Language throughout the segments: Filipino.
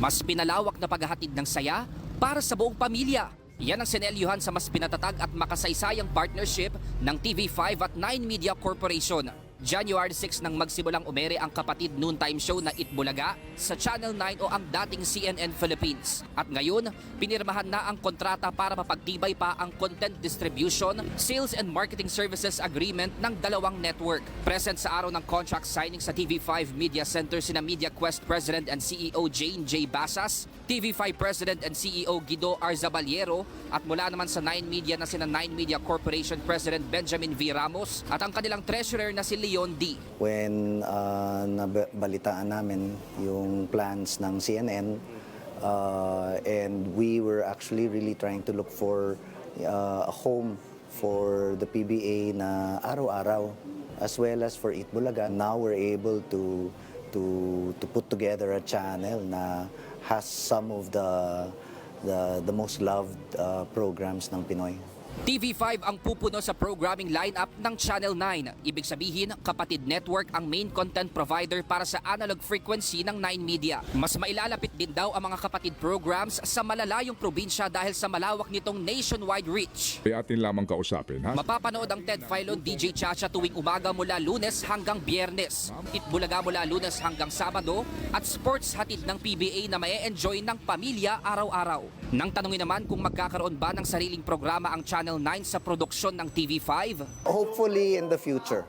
Mas pinalawak na paghahatid ng saya para sa buong pamilya. Yan ang sinelyuhan sa mas pinatatag at makasaysayang partnership ng TV5 at 9 Media Corporation. January 6 nang magsimulang umere ang kapatid noontime show na Itbulaga sa Channel 9 o ang dating CNN Philippines. At ngayon, pinirmahan na ang kontrata para mapagtibay pa ang content distribution, sales and marketing services agreement ng dalawang network. Present sa araw ng contract signing sa TV5 Media Center sina Media Quest President and CEO Jane J. Basas, TV5 President and CEO Guido Arzabaliero at mula naman sa 9 Media na sina 9 Media Corporation President Benjamin V. Ramos at ang kanilang treasurer na si Leon D. When uh, nabalitaan namin yung plans ng CNN, uh, and we were actually really trying to look for uh, a home for the PBA na araw-araw as well as for Itbulaga. Now we're able to to to put together a channel na has some of the the the most loved uh, programs ng Pinoy. TV5 ang pupuno sa programming lineup ng Channel 9. Ibig sabihin, kapatid network ang main content provider para sa analog frequency ng 9 Media. Mas mailalapit din daw ang mga kapatid programs sa malalayong probinsya dahil sa malawak nitong nationwide reach. Ay atin lamang kausapin, ha? Mapapanood ang Ted Filon DJ Chacha tuwing umaga mula lunes hanggang biyernes. Itbulaga mula lunes hanggang sabado at sports hatid ng PBA na may enjoy ng pamilya araw-araw. Nang tanungin naman kung magkakaroon ba ng sariling programa ang Channel 9 sa produksyon ng TV5, Hopefully in the future.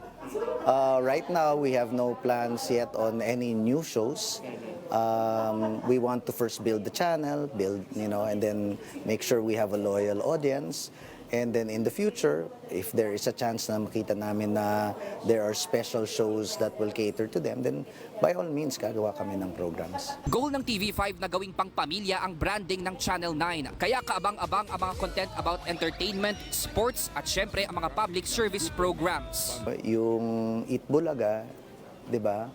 Uh, right now, we have no plans yet on any new shows. Um, we want to first build the channel, build, you know, and then make sure we have a loyal audience. And then in the future, if there is a chance na makita namin na there are special shows that will cater to them, then by all means, gagawa kami ng programs. goal ng TV5 na gawing pang pamilya ang branding ng Channel 9. Kaya kaabang-abang ang mga content about entertainment, sports at syempre ang mga public service programs. Yung Itbulaga, di ba?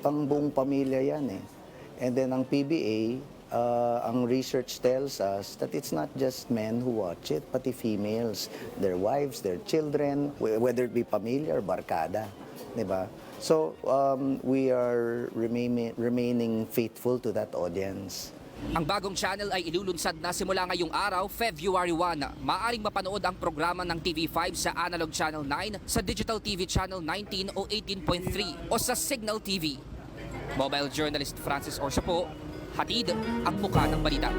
Pang buong pamilya yan eh. And then ang PBA, uh, ang research tells us that it's not just men who watch it, pati females, their wives, their children, wh- whether it be pamilya or barkada, di ba? So um, we are remain, remaining faithful to that audience. Ang bagong channel ay ilulunsad na simula ngayong araw, February 1. Maaring mapanood ang programa ng TV5 sa Analog Channel 9, sa Digital TV Channel 19 o 18.3 o sa Signal TV. Mobile journalist Francis Orsa po, hatid ang muka ng balita.